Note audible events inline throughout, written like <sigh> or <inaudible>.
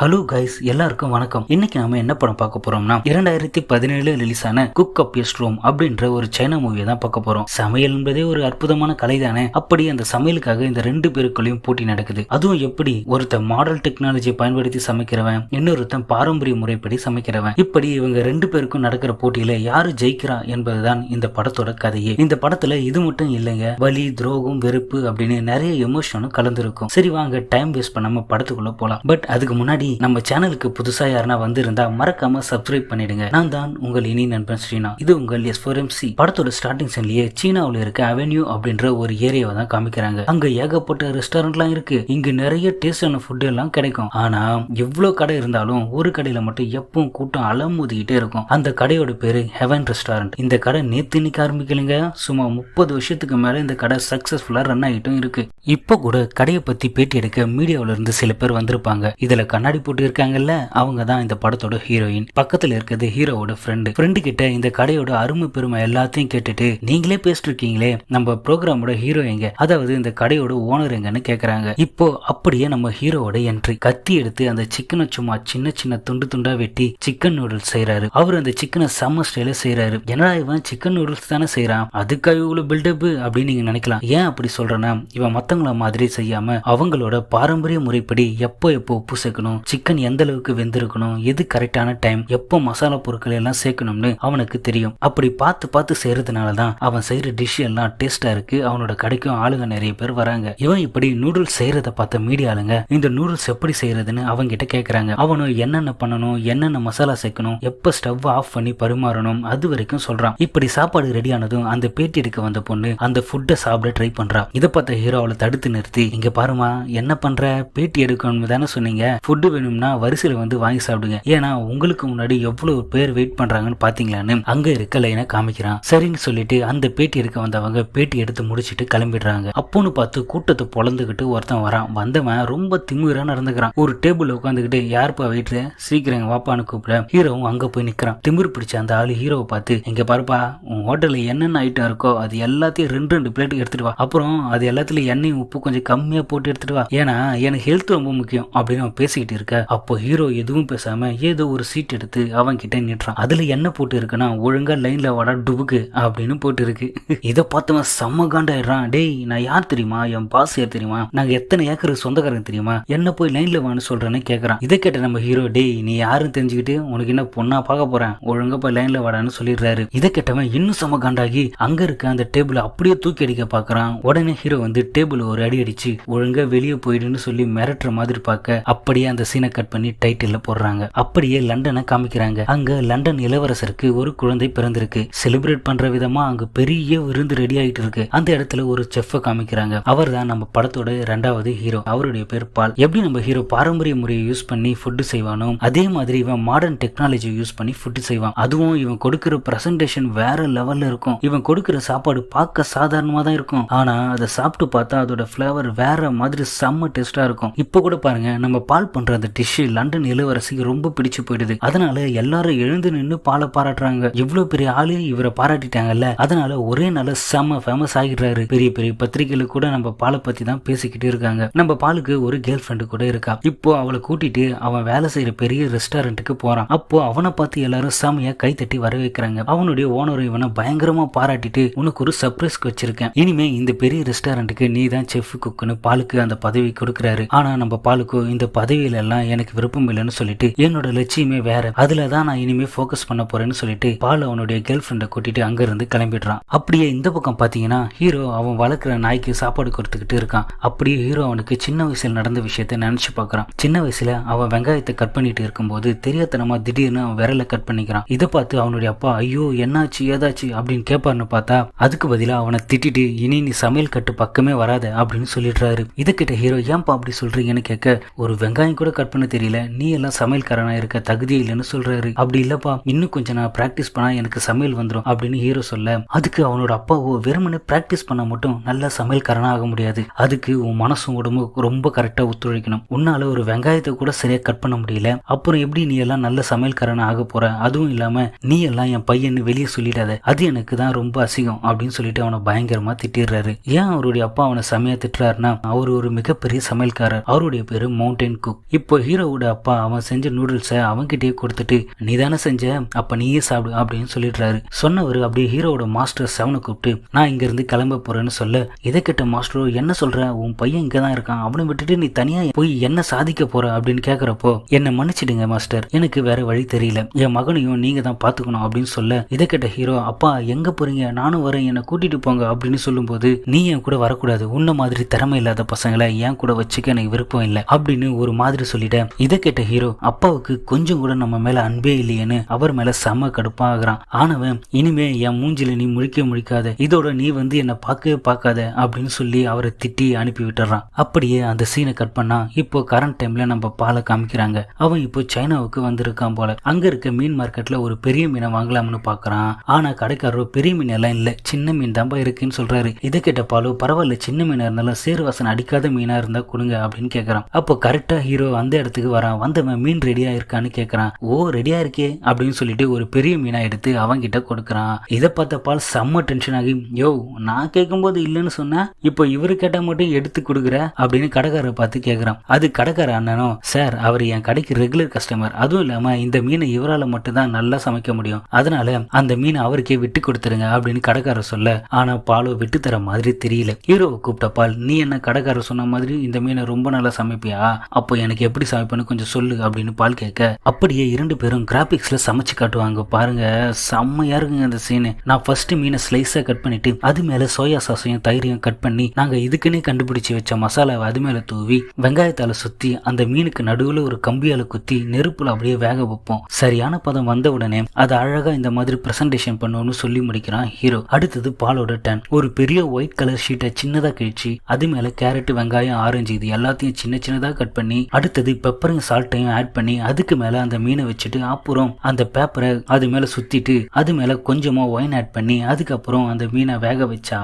Hello guys எல்லாருக்கும் வணக்கம். இன்னைக்கு நாம என்ன படம் பார்க்க போறோம்னா இரண்டாயிரத்தி பதினேழு ரிலீஸ் ஆன குக் அப் ரோம் அப்படின்ற ஒரு சைனா மூவியை தான் பார்க்க போறோம். சமையல் என்பதே ஒரு அற்புதமான கலை தானே? அப்படி அந்த சமையலுக்காக இந்த ரெண்டு பேருக்குள்ளேயும் போட்டி நடக்குது. அதுவும் எப்படி? ஒருத்தன் மாடல் டெக்னாலஜியை பயன்படுத்தி சமைக்கிறவன் இன்னொருத்தன் பாரம்பரிய முறைப்படி சமைக்கிறவன். இப்படி இவங்க ரெண்டு பேருக்கும் நடக்கிற போட்டியில யாரு ஜெயிக்கிறா என்பதுதான் இந்த படத்தோட கதையே. இந்த படத்துல இது மட்டும் இல்லைங்க. வலி துரோகம் வெறுப்பு அப்படின்னு நிறைய எமோஷனும் கலந்துருக்கும். சரி வாங்க டைம் வேஸ்ட் பண்ணாம படத்துக்குள்ள போலாம். பட் அதுக்கு முன்னாடி நம்ம சேனலுக்கு புதுசா யாருனா வந்திருந்தா மறக்காம சப்ஸ்கிரைப் பண்ணிடுங்க. நான் தான் உங்கள் இனி நண்பன் ஸ்ரீனா. இது உங்கள் எஸ் ஃபோர் எம்சி படத்தோட ஸ்டார்டிங் சீன்லயே சீனாவில் இருக்க அவென்யூ அப்படின்ற ஒரு ஏரியாவை தான் காமிக்கிறாங்க. அங்க ஏகப்பட்ட ரெஸ்டாரண்ட்லாம் இருக்கு. இங்க நிறைய டேஸ்டான ஃபுட் எல்லாம் கிடைக்கும். ஆனா எவ்வளவு கடை இருந்தாலும் ஒரு கடையில மட்டும் எப்பவும் கூட்டம் அலமுதிக்கிட்டே இருக்கும். அந்த கடையோட பேரு ஹெவன் ரெஸ்டாரண்ட் இந்த கடை நேத்து இன்னைக்கு ஆரம்பிக்கலைங்க. சுமார் முப்பது வருஷத்துக்கு மேல இந்த கடை சக்சஸ்ஃபுல்லா ரன் ஆகிட்டும் இருக்கு. இப்போ கூட கடையை பத்தி பேட்டி எடுக்க மீடியாவில இருந்து சில பேர் வந்திருப்பாங்க. இதுல கண்ணாடி போட்டு இருக்காங்கல்ல அவங்க தான் இந்த படத்தோட ஹீரோயின் பக்கத்துல இருக்கிறது ஹீரோவோட ஃப்ரெண்டு ஃப்ரெண்டு கிட்ட இந்த கடையோட அருமை பெருமை எல்லாத்தையும் கேட்டுட்டு நீங்களே பேசிட்டு இருக்கீங்களே நம்ம ப்ரோக்ராமோட ஹீரோ எங்க? அதாவது இந்த கடையோட ஓனர் எங்கன்னு கேக்குறாங்க. இப்போ அப்படியே நம்ம ஹீரோவோட என்ட்ரி கத்தி எடுத்து அந்த சிக்கனை சும்மா சின்ன சின்ன துண்டு துண்டா வெட்டி சிக்கன் நூடுல்ஸ் செய்யறாரு அவர் அந்த சிக்கனை செம்ம ஸ்டைல செய்யறாரு என்னடா இவன் சிக்கன் நூடுல்ஸ் தானே செய்யறான் அதுக்காக இவ்வளவு பில்டப் அப்படின்னு நீங்க நினைக்கலாம். ஏன் அப்படி சொல்றேன்னா இவன் மத்தவங்கள மாதிரி செய்யாம அவங்களோட பாரம்பரிய முறைப்படி எப்போ எப்போ உப்பு சேர்க்கணும் சிக்கன் எந்த அளவுக்கு வெந்திருக்கணும் எது கரெக்டான டைம் எப்போ மசாலா பொருட்கள் எல்லாம் சேர்க்கணும்னு அவனுக்கு தெரியும். அப்படி பார்த்து பார்த்து செய்யறதுனால தான் அவன் செய்யற டிஷ் எல்லாம் டேஸ்டா இருக்கு. அவனோட கடைக்கும் ஆளுங்க நிறைய பேர் வராங்க. இவன் இப்படி நூடுல்ஸ் செய்யறத பார்த்த மீடியா ஆளுங்க இந்த நூடுல்ஸ் எப்படி செய்யறதுன்னு அவங்க கிட்ட கேக்குறாங்க. அவனும் என்னென்ன பண்ணணும் என்னென்ன மசாலா சேர்க்கணும் எப்ப ஸ்டவ் ஆஃப் பண்ணி பரிமாறணும் அது வரைக்கும் சொல்றான். இப்படி சாப்பாடு ரெடி ஆனதும் அந்த பேட்டி எடுக்க வந்த பொண்ணு அந்த ஃபுட்டை சாப்பிட ட்ரை பண்றா. இதை பார்த்த ஹீரோ அவளை தடுத்து நிறுத்தி இங்க பாருமா என்ன பண்ற? பேட்டி எடுக்கணும்னு தானே சொன்னீங்க. ஃபுட்டு வேணும்னா வரிசையில் வந்து வாங்கி சாப்பிடுங்க. ஏன்னா உங்களுக்கு முன்னாடி எவ்வளவு பேர் வெயிட் பண்றாங்கன்னு பாத்தீங்களான்னு அங்க இருக்க லைனை காமிக்கிறான். சரின்னு சொல்லிட்டு அந்த பேட்டி எடுக்க வந்தவங்க பேட்டி எடுத்து முடிச்சிட்டு கிளம்பிடுறாங்க. அப்போன்னு பார்த்து கூட்டத்தை பொழந்துக்கிட்டு ஒருத்தன் வரான். வந்தவன் ரொம்ப திமுறா நடந்துக்கிறான். ஒரு டேபிள் உட்காந்துக்கிட்டு யாருப்பா வெயிட்ரு சீக்கிரம் வாப்பான்னு கூப்பிட. ஹீரோவும் அங்க போய் நிக்கிறான். திமிர் பிடிச்ச அந்த ஆளு ஹீரோவை பார்த்து இங்க பாருப்பா உன் ஹோட்டல்ல என்னென்ன ஐட்டம் இருக்கோ அது எல்லாத்தையும் ரெண்டு ரெண்டு பிளேட் எடுத்துட்டு வா. அப்புறம் அது எல்லாத்துலயும் எண்ணெயும் உப்பு கொஞ்சம் கம்மியா போட்டு எடுத்துட்டு வா. ஏன்னா எனக்கு ஹெல்த் ரொம்ப முக்கியம் அப்படின்னு அவன் பேசிக்கிட்டு இருக்கு அப்போ ஹீரோ எதுவும் பேசாம ஏதோ ஒரு சீட் எடுத்து அவன் கிட்ட நிட்டுறான் அதுல என்ன போட்டு இருக்குன்னா ஒழுங்கா லைன்ல வாடா டுபுக்கு அப்படின்னு போட்டு இருக்கு. <laughs> இதை பார்த்தவன் செம்ம காண்டாயிடுறான். டேய் நான் யார் தெரியுமா? என் பாஸ் யார் தெரியுமா? நாங்க எத்தனை ஏக்கர் சொந்தக்காரங்க தெரியுமா? என்ன போய் லைன்ல வான்னு சொல்றேன்னு கேக்குறான். இதை கேட்ட நம்ம ஹீரோ டேய் நீ யாருன்னு தெரிஞ்சுக்கிட்டு உனக்கு என்ன பொண்ணா பார்க்க போறேன்? ஒழுங்கா போய் லைன்ல வாடான்னு சொல்லிடுறாரு. இதை கேட்டவன் இன்னும் செம்ம காண்டாகி அங்க இருக்க அந்த டேபிள் அப்படியே தூக்கி அடிக்க பாக்குறான். உடனே ஹீரோ வந்து டேபிள் ஒரு அடி அடிச்சு ஒழுங்கா வெளியே போயிடுன்னு சொல்லி மிரட்டுற மாதிரி பார்க்க அப்படியே அந்த சீனை கட் பண்ணி டைட்டில் போடுறாங்க. அப்படியே லண்டனை காமிக்கிறாங்க. அங்க லண்டன் இளவரசருக்கு ஒரு குழந்தை பிறந்திருக்கு. செலிப்ரேட் பண்ற விதமா அங்க பெரிய விருந்து ரெடி ஆகிட்டு இருக்கு. அந்த இடத்துல ஒரு செஃப்பை காமிக்கிறாங்க. அவர் தான் நம்ம படத்தோட ரெண்டாவது ஹீரோ அவருடைய பேர் பால். எப்படி நம்ம ஹீரோ பாரம்பரிய முறையை யூஸ் பண்ணி ஃபுட்டு செய்வானோ அதே மாதிரி இவன் மாடர்ன் டெக்னாலஜி யூஸ் பண்ணி ஃபுட்டு செய்வான். அதுவும் இவன் கொடுக்கிற பிரசன்டேஷன் வேற லெவல்ல இருக்கும். இவன் கொடுக்கிற சாப்பாடு பார்க்க சாதாரணமா தான் இருக்கும். ஆனா அதை சாப்பிட்டு பார்த்தா அதோட ஃபிளேவர் வேற மாதிரி செம்ம டேஸ்டா இருக்கும். இப்போ கூட பாருங்க நம்ம பால் பண்ற அந்த டிஷ்ஷு லண்டன் இளவரசிக்கு ரொம்ப பிடிச்சு போயிடுது. அதனால எல்லாரும் எழுந்து நின்று பாலை பாராட்டுறாங்க. இவ்வளவு பெரிய ஆளு இவரை பாராட்டிட்டாங்கல்ல. அதனால ஒரே நாள் செம்ம ஃபேமஸ் ஆகிடுறாரு. பெரிய பெரிய பத்திரிகையில கூட நம்ம பாலை பத்தி தான் பேசிக்கிட்டு இருக்காங்க. நம்ம பாலுக்கு ஒரு கேர்ள் ஃப்ரெண்டு கூட இருக்கா. இப்போ அவளை கூட்டிட்டு அவன் வேலை செய்யற பெரிய ரெஸ்டாரண்ட்டுக்கு போறான். அப்போ அவனை பார்த்து எல்லாரும் செமையா கை தட்டி வர வைக்கிறாங்க அவனுடைய ஓனர் இவனை பயங்கரமா பாராட்டிட்டு உனக்கு ஒரு சர்ப்ரைஸ் வச்சிருக்கேன். இனிமே இந்த பெரிய ரெஸ்டாரண்ட்டுக்கு நீ தான் செஃப் குக்குன்னு பாலுக்கு அந்த பதவி கொடுக்குறாரு. ஆனா நம்ம பாலுக்கு இந்த பதவியில எல்லாம் எனக்கு விருப்பம் இல்லைன்னு சொல்லிட்டு என்னோட லட்சியமே வேற. அதுல தான் நான் இனிமே ஃபோக்கஸ் பண்ண போறேன்னு சொல்லிட்டு பால் அவனுடைய கேர்ள் ஃப்ரெண்டை கூட்டிட்டு அங்கிருந்து கிளம்பிடுறான். அப்படியே இந்த பக்கம் பாத்தீங்கன்னா ஹீரோ அவன் வளர்க்குற நாய்க்கு சாப்பாடு கொடுத்துக்கிட்டு இருக்கான். அப்படியே ஹீரோ அவனுக்கு சின்ன வயசுல நடந்த விஷயத்த நினைச்சு பாக்குறான். சின்ன வயசுல அவன் வெங்காயத்தை கட் பண்ணிட்டு இருக்கும்போது தெரியாதனமா திடீர்னு அவன் விரல கட் பண்ணிக்கிறான். இதை பார்த்து அவனுடைய அப்பா ஐயோ என்னாச்சு ஏதாச்சு? அப்படின்னு கேட்பாருன்னு பார்த்தா அதுக்கு பதிலா அவனை திட்டிட்டு இனி நீ சமையல் கட்டு பக்கமே வராத அப்படின்னு சொல்லிடுறாரு. இதை கிட்ட ஹீரோ ஏன்பா அப்படி சொல்றீங்கன்னு கேட்க ஒரு வெங்காயம் கூட கட் பண்ண தெரியல. நீ எல்லாம் சமையல்காரனா இருக்க தகுதியே இல்லைன்னு சொல்றாரு. அப்படி இல்லப்பா. இன்னும் கொஞ்சம் நான் பிராக்டிஸ் பண்ணா எனக்கு சமையல் வந்துடும் அப்படின்னு ஹீரோ சொல்ல. அதுக்கு அவனோட அப்பாவோ வெறுமனே பிராக்டிஸ் பண்ண மட்டும் நல்ல சமையல்காரனா ஆக முடியாது. அதுக்கு உன் மனசும் உடம்பு ரொம்ப கரெக்டா ஒத்துழைக்கணும். உன்னால ஒரு வெங்காயத்தை கூட சரியா கட் பண்ண முடியல. அப்புறம் எப்படி நீ எல்லாம் நல்ல சமையல்காரனா ஆக போற? அதுவும் இல்லாம நீ எல்லாம் என் பையன்னு வெளியே சொல்லிடாத. அது எனக்கு தான் ரொம்ப அசிங்கம் அப்படின்னு சொல்லிட்டு அவனை பயங்கரமா திட்டிடுறாரு. ஏன் அவருடைய அப்பா அவனை செமையா திட்டுறாருன்னா அவர் ஒரு மிகப்பெரிய சமையல்காரர். அவருடைய பேரு மவுண்டன் குக் இப்போ இப்போ ஹீரோவோட அப்பா அவன் செஞ்ச நூடுல்ஸை அவன்கிட்டயே கொடுத்துட்டு நீ தானே செஞ்ச? அப்ப நீயே சாப்பிடு அப்படின்னு சொல்லிடுறாரு. சொன்னவர் அப்படியே ஹீரோவோட மாஸ்டர் செவனை கூப்பிட்டு நான் இங்க இருந்து கிளம்ப போறேன்னு சொல்ல இதை கிட்ட மாஸ்டரோ என்ன சொல்ற? உன் பையன் இங்க தான் இருக்கான். அவனை விட்டுட்டு நீ தனியா போய் என்ன சாதிக்க போற? அப்படின்னு கேக்குறப்போ என்ன மன்னிச்சிடுங்க மாஸ்டர் எனக்கு வேற வழி தெரியல. என் மகனையும் நீங்க தான் பாத்துக்கணும் அப்படின்னு சொல்ல இதை கிட்ட ஹீரோ அப்பா எங்க போறீங்க? நானும் வரேன். என்னை கூட்டிட்டு போங்க அப்படின்னு சொல்லும்போது நீ என் கூட வரக்கூடாது. உன்ன மாதிரி திறமை இல்லாத பசங்களை என் கூட வச்சுக்க எனக்கு விருப்பம் இல்லை அப்படின்னு ஒரு மாதிரி சொல்லிட்டேன். இதை கேட்ட ஹீரோ அப்பாவுக்கு கொஞ்சம் கூட நம்ம மேல அன்பே இல்லையேன்னு அவர் மேல செம கடுப்பாகிறான். ஆனவன் இனிமே என் மூஞ்சில நீ முழிக்க முழிக்காத. இதோட நீ வந்து என்னை பார்க்கவே பார்க்காத அப்படின்னு சொல்லி அவரை திட்டி அனுப்பி விட்டுறான். அப்படியே அந்த சீனை கட் பண்ணா இப்போ கரண்ட் டைம்ல நம்ம பாலை காமிக்கிறாங்க. அவன் இப்போ சைனாவுக்கு வந்திருக்கான் போல. அங்க இருக்க மீன் மார்க்கெட்ல ஒரு பெரிய மீனை வாங்கலாம்னு பாக்குறான். ஆனா கடைக்காரர் பெரிய மீன் எல்லாம் இல்ல. சின்ன மீன் தான்பா இருக்குன்னு சொல்றாரு. இதை கேட்ட பாலு பரவாயில்ல சின்ன மீனா இருந்தாலும் சேறு வாசனை அடிக்காத மீனா இருந்தா கொடுங்க அப்படின்னு கேக்குறான். அப்போ கரெக்டா ஹீரோ அந்த இடத்துக்கு வரான். வந்தவன் மீன் ரெடியா இருக்கான்னு கேட்குறான் ஓ ரெடியா இருக்கே அப்படின்னு சொல்லிட்டு ஒரு பெரிய மீனா எடுத்து அவன் கிட்ட கொடுக்குறான். இதை பார்த்த பால் செம்ம டென்ஷன் ஆகி யோ நான் கேட்கும்போது இல்லைன்னு சொன்னேன் இப்போ இவரு கேட்டா மட்டும் எடுத்து கொடுக்குற? அப்படின்னு கடைக்காரரை பார்த்து கேட்குறான் அது கடைக்கார அண்ணனும் சார் அவர் என் கடைக்கு ரெகுலர் கஸ்டமர் அதுவும் இல்லாம இந்த மீனை இவரால் மட்டும்தான் நல்லா சமைக்க முடியும். அதனால அந்த மீனை அவருக்கே விட்டு கொடுத்துருங்க அப்படின்னு கடைக்காரர் சொல்ல. ஆனா பாலோ விட்டு தர மாதிரி தெரியல. ஹீரோவை கூப்பிட்ட பால் நீ என்ன கடைக்காரர் சொன்ன மாதிரி இந்த மீனை ரொம்ப நல்லா சமைப்பியா? அப்போ எனக்கு எப்படி சமைப்பேன்னு கொஞ்சம் சொல்லு அப்படின்னு பால் கேட்க அப்படியே இரண்டு பேரும் கிராபிக்ஸ்ல சமைச்சு காட்டுவாங்க. பாருங்க செம்மையா இருக்குங்க அந்த சீனு நான் ஃபர்ஸ்ட் மீனை ஸ்லைஸா கட் பண்ணிட்டு அது மேல சோயா சாஸையும் தயிரையும் கட் பண்ணி நாங்க இதுக்குன்னே கண்டுபிடிச்சு வச்ச மசாலாவை அது மேல தூவி வெங்காயத்தால சுத்தி அந்த மீனுக்கு நடுவுல ஒரு கம்பியால குத்தி நெருப்புல அப்படியே வேக வைப்போம். சரியான பதம் வந்த உடனே அது அழகா இந்த மாதிரி பிரசன்டேஷன் பண்ணுவோம்னு சொல்லி முடிக்கிறான் ஹீரோ அடுத்தது பாலோட டன் ஒரு பெரிய ஒயிட் கலர் ஷீட்டை சின்னதா கிழிச்சு அது மேல கேரட் வெங்காயம் ஆரஞ்சு இது எல்லாத்தையும் சின்ன சின்னதா கட் பண்ணி அடுத்தது பெப்பரையும் சால்ட்டையும் ஆட் பண்ணி அதுக்கு மேல அந்த மீனை வச்சுட்டு அப்புறம் அந்த பேப்பரை அது மேல சுத்திட்டு அது மேல கொஞ்சமா ஒயின் ஆட் பண்ணி அதுக்கப்புறம் அந்த மீனை வேக வச்சா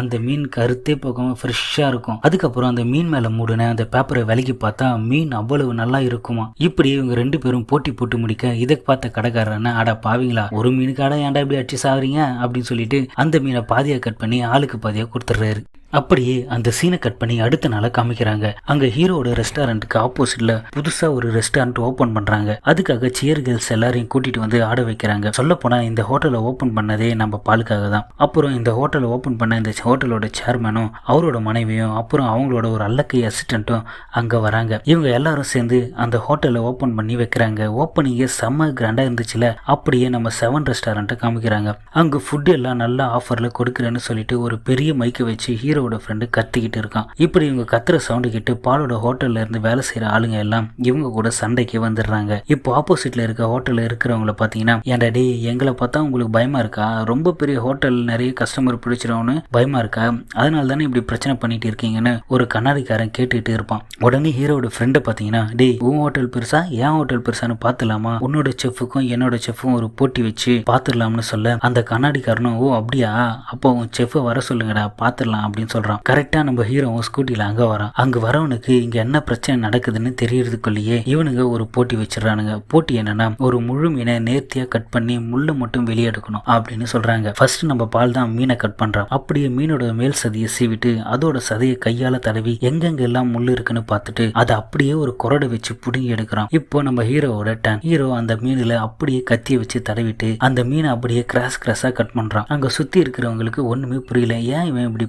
அந்த மீன் கருத்தே போகாம ஃப்ரெஷ்ஷா இருக்கும். அதுக்கப்புறம் அந்த மீன் மேல மூடின அந்த பேப்பரை விலகி பார்த்தா மீன் அவ்வளவு நல்லா இருக்குமா? இப்படி இவங்க ரெண்டு பேரும் போட்டி போட்டு முடிக்க இதை பார்த்த கடைக்காரன அட பாவீங்களா ஒரு மீனுக்காட ஏன்டா இப்படி அடிச்சு சாவறீங்க? அப்படின்னு சொல்லிட்டு அந்த மீனை பாதியா கட் பண்ணி ஆளுக்கு பாதியா கொடுத்துட்றாரு அப்படியே அந்த சீனை கட் பண்ணி அடுத்த நாளை காமிக்கிறாங்க. அங்க ஹீரோட ரெஸ்டாரண்ட்டுக்கு ஆப்போசிட்ல புதுசா ஒரு ரெஸ்டாரண்ட் ஓபன் பண்றாங்க. அதுக்காக சியர் கேர்ள்ஸ் எல்லாரையும் கூட்டிட்டு வந்து ஆட வைக்கிறாங்க. சொல்ல போனா இந்த ஹோட்டலை ஓபன் பண்ணதே நம்ம பாலுக்காக தான். அப்புறம் இந்த ஹோட்டலை ஓபன் பண்ண இந்த ஹோட்டலோட சேர்மனும் அவரோட மனைவியும் அப்புறம் அவங்களோட ஒரு அல்லக்கை அசிஸ்டண்ட்டும் அங்க வராங்க. இவங்க எல்லாரும் சேர்ந்து அந்த ஹோட்டலை ஓபன் பண்ணி வைக்கிறாங்க. ஓப்பனிங்கே செம்ம கிராண்டா இருந்துச்சுல அப்படியே நம்ம செவன் ரெஸ்டாரண்ட்டை காமிக்கிறாங்க. அங்க ஃபுட் எல்லாம் நல்ல ஆஃபர்ல கொடுக்குறேன்னு சொல்லிட்டு ஒரு பெரிய மைக்கை வச்சு ஹீரோ ஹீரோவோட ஃப்ரெண்டு கத்திக்கிட்டு இருக்கான். இப்படி இவங்க கத்துற சவுண்டு கேட்டு பாலோட ஹோட்டல்ல இருந்து வேலை செய்யற ஆளுங்க எல்லாம் இவங்க கூட சண்டைக்கு வந்துடுறாங்க. இப்போ ஆப்போசிட்ல இருக்க ஹோட்டல்ல இருக்கிறவங்கள பாத்தீங்கன்னா ஏன்டா டே எங்களை பார்த்தா உங்களுக்கு பயமா இருக்கா? ரொம்ப பெரிய ஹோட்டல் நிறைய கஸ்டமர் பிடிச்சிருவோன்னு பயமா இருக்கா? அதனால தானே இப்படி பிரச்சனை பண்ணிட்டு இருக்கீங்கன்னு ஒரு கண்ணாடிக்காரன் கேட்டுட்டு இருப்பான். உடனே ஹீரோட ஃப்ரெண்டை பாத்தீங்கன்னா டேய் உன் ஹோட்டல் பெருசா? என் ஹோட்டல் பெருசான்னு பாத்துலாமா? உன்னோட செஃப்புக்கும் என்னோட செஃப்பும் ஒரு போட்டி வச்சு பாத்துடலாம்னு சொல்ல. அந்த கண்ணாடிக்காரனும் ஓ அப்படியா? அப்போ உன் செஃப்பை வர சொல்லுங்கடா பாத்துடலாம் அப்படின்னு சொல்றான். கரெக்டா நம்ம ஹீரோவும் ஸ்கூட்டியில அங்க வரான். அங்க வரவனுக்கு இங்க என்ன பிரச்சனை நடக்குதுன்னு தெரியறதுக்குள்ளேயே இவனுங்க ஒரு போட்டி வச்சிடறானுங்க. போட்டி என்னன்னா ஒரு முழு மீனை நேர்த்தியா கட் பண்ணி முள்ளு மட்டும் வெளியே எடுக்கணும் அப்படின்னு சொல்றாங்க. ஃபர்ஸ்ட் நம்ம பால் தான் மீனை கட் பண்றான் அப்படியே மீனோட மேல் சதியை சீவிட்டு அதோட சதையை கையால தடவி எங்கெங்க எல்லாம் இருக்குன்னு பார்த்துட்டு அதை அப்படியே ஒரு குரடை வச்சு புடுங்கி எடுக்கிறான். இப்போ நம்ம ஹீரோவோட டன் ஹீரோ அந்த மீனில் அப்படியே கத்தியை வச்சு தடவிட்டு அந்த மீனை அப்படியே கிராஸ் கிராஸா கட் பண்றான். அங்க சுத்தி இருக்கிறவங்களுக்கு ஒண்ணுமே புரியல. ஏன் இவன் இப்படி